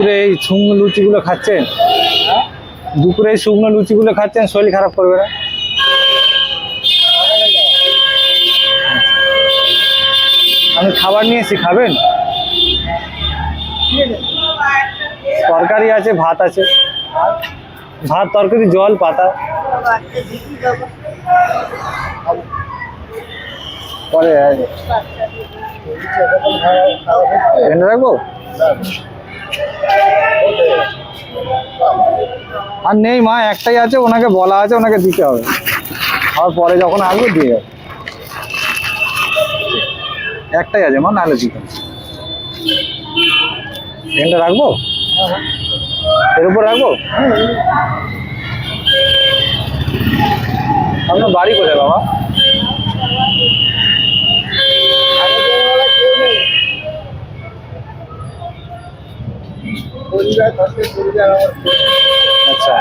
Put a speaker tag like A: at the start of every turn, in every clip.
A: দুপুরে এই শুকনো লুচিগুলো খাচ্ছেন? দুপুরে এই শুকনো লুচিগুলো খাচ্ছেন, শরীর খারাপ করবে না? আমি খাবার নিয়েছি খাবেন? তরকারি আছে, ভাত আছে। ভাত, তরকারি, জল, পাতা। পরে রাখব? আর নেই মা, একটাই আছে, ওনাকে বলা আছে, ওনাকে দিতে হবে। আর পরে যখন আসবে, দিয়ে যাবে। একটাই আছে মা, নাহলে দিতে। এখানটা রাখব? এর উপর রাখব? আপনার বাড়ি কোথায় বাবা
B: পরিবার থাকতে পরিবার আমার
A: আচ্ছা।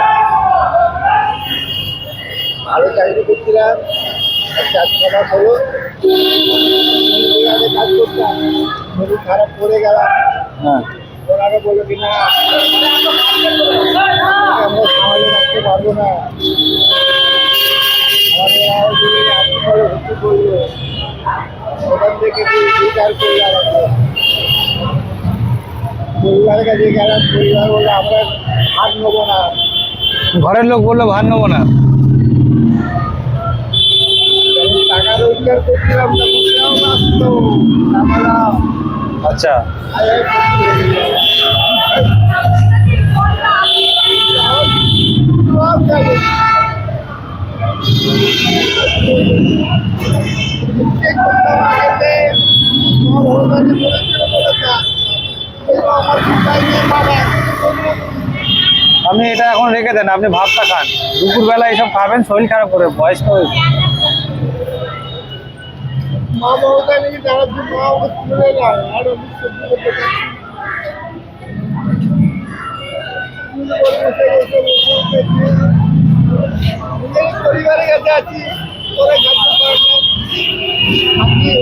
B: ভালো চাকরি করছিলাম আর চার ছ মাস হলো কাজ করতাম শরীর খারাপ করে গেলাম
A: হ্যাঁ।
B: ওনাকে বলল কি না আমরা সমাজে রাখতে পারব না। আমাদের আরও করল ওখান থেকে করলাম আমরা পরিবারের কাছে গেলাম পরিবার বলল আমরা হাত নেব না।
A: ঘরের লোক বলল ভার নেব না।
B: টাকা রোজগার করছিলাম তখন কেউ আসতো আমরা
A: আচ্ছা। আপনি এটা এখন রেখে দেন, আপনি ভাতটা খান। দুপুরবেলা এসব খাবেন, শরীর খারাপ করে বয়স
B: পরিবারের কাছে আছি, ওরা খাদ্য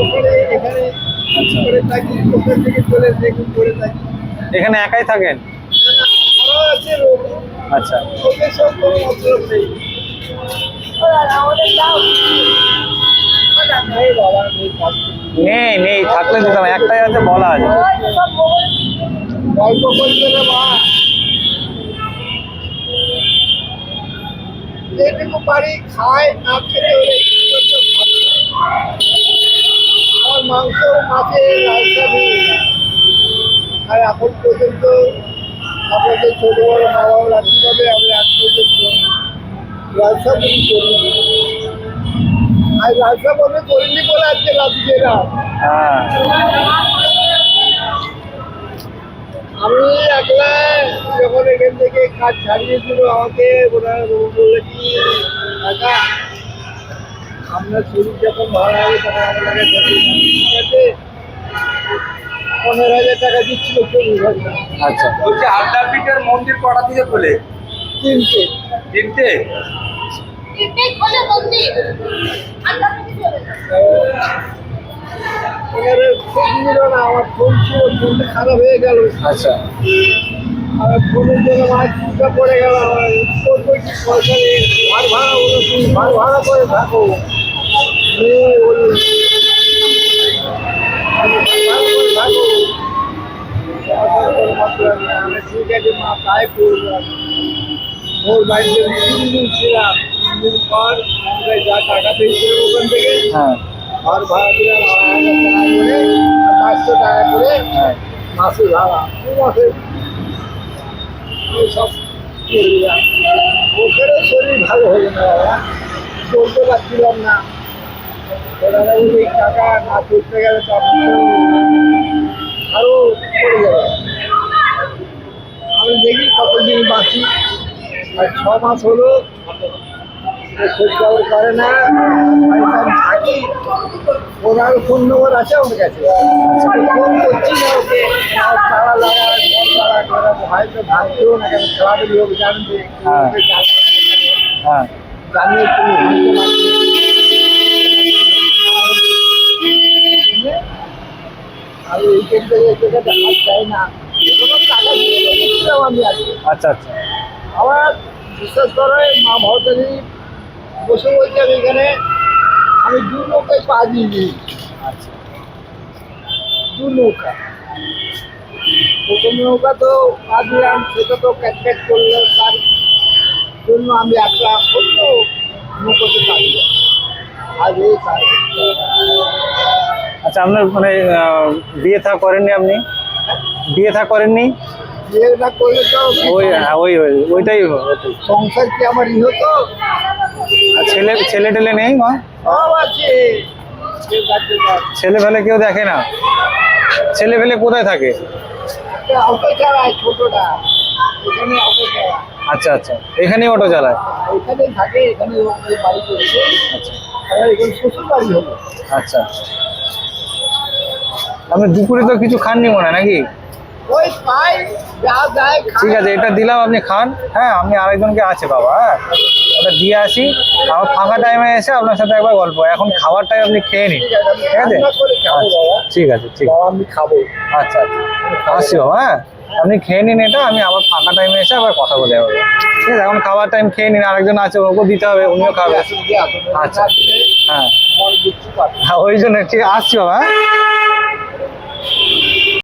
B: ওখানে এখানে করে থাকি থেকে চলে দেখুন করে থাকি
A: এখানে একাই থাকেন?
B: আছে
A: আচ্ছা।
B: ওদের সব কোনো মতলব নেই। নেই
A: থাকলে দিতাম একটাই আছে বলা আছে।
B: গল্প করতে রে মা। যেটুকু পারি খায় না খেতে হলে একটু একটু ভাত খায়। আমার মাংস মাছে লালসা নেই আর এখন পর্যন্ত আপনাদের ছোট বড় মা বাবার আশীর্বাদে আমি আজ পর্যন্ত বলি করিনি আর লালসা বলে করিনি বলে আজকে না
A: হ্যাঁ।
B: আমি একলা যখন এখান থেকে কাজ ছাড়িয়েছিল আমাকে ওনারা বললে কি কাকা আপনার শরীর যখন ভালো হবে তখন আপনাকে যখন ঠিক আছে? পনেরো হাজার টাকা দিচ্ছিল চল্লিশ হাজার
A: আচ্ছা।
C: বলছি আদ্যাপীঠের মন্দির কটা থেকে খোলে?
B: তিনটে।
C: তিনটে?
B: আমার ফোন ছিল ফোনটা খারাপ হয়ে গেল।
A: আচ্ছা।
B: আর ফোনের জন্য আমার চিন্তা পড়ে গেল আমার পয়সা নেই। ভাড় ভাড়া ভাড় ভাড়া করে থাকো ঠিক আছে মা তাই করলাম ওর বাড়িতে তিন দিন ছিলাম তিন দিন পর আমাকে যা টাকা পেয়েছিল ওখান থেকে
A: হ্যাঁ
B: ঘর ভাড়া দিলাম আড়াই হাজার টাকা করে পাঁচশো টাকা করে
A: হ্যাঁ
B: মাসে ভাড়া দু মাসে এই সব করে দিলাম ওখানে শরীর ভালো হলো না বাবা চলতে পারছিলাম না ওরা বলি টাকা না চলতে গেলে তো আপনি আরও পড়ে যাবে আমি দেখি কতদিন বাঁচি। আর ছ মাস হলো খোঁজ খবর করে না আমি থাকি। ওনার ফোন নম্বর আছে ওর কাছে। ফোন করছি না ওকে। তারা লাগা হয়তো ভাবছেও না কেন খেলাধুলি
A: হ্যাঁ।
B: জানবে।
A: হ্যাঁ।
B: জানিয়ে তুমি ভাবতে পারছ আমি এই থেকে এই জায়গাটা হাত চাই না এগুলো টাকা দিয়ে রেখেছিলাম আমি আজকে
A: আচ্ছা আচ্ছা
B: আমার বিশেষ করে মা ভরতারি বসে বলছে আমি এখানে আমি দু নৌকায় পা দিয়ে দিই
A: আচ্ছা
B: দু নৌকা প্রথম নৌকা তো পা দিলাম সেটা তো ক্যাট ক্যাট করল তার জন্য আমি একটা অন্য নৌকাতে পা দিলাম আজ এই কাজ
A: আচ্ছা আপনার মানে বিয়ে থা করেননি আপনি? বিয়ে থা করেননি?
B: বিয়েটা করলে তো
A: ওই হ্যাঁ, ওই ওই ওইটাই ওইটাই।
B: সংসার কি আমার ই হতো
A: আর ছেলে ছেলে টেলে নেই মা। ছেলে ফেলে কেউ দেখে না? ছেলে ফেলে কোথায় থাকে?
B: এখানে
A: আচ্ছা আচ্ছা। এখানেই অটো চালায়?
B: এখানে এখানে
A: আচ্ছা। আপনি দুপুরে তো কিছু খাননি মনে হয় নাকি। ঠিক আছে এটা দিলাম আপনি খান। হ্যাঁ আমি আরেকজনকে আছে বাবা হ্যাঁ। ওটা দিয়ে আসি। আমার ফাঁকা টাইমে এসে আপনার সাথে একবার গল্প। এখন খাবার টাইম আপনি খেয়ে নিন।
B: ঠিক আছে?
A: ঠিক আছে আচ্ছা, ঠিক আছে ঠিক।
B: আমি খাব।
A: আচ্ছা আচ্ছা। আসছি বাবা হ্যাঁ। আপনি খেয়ে নিন এটা আমি আবার ফাঁকা টাইমে এসে আবার কথা বলে যাব। ঠিক আছে এখন খাবার টাইম খেয়ে নিন আরেকজন আছে ওকেও দিতে হবে উনিও খাবে।
B: আসুন
A: আচ্ছা। হ্যাঁ। হ্যাঁ ওই জন্য ঠিক আসছি বাবা হ্যাঁ?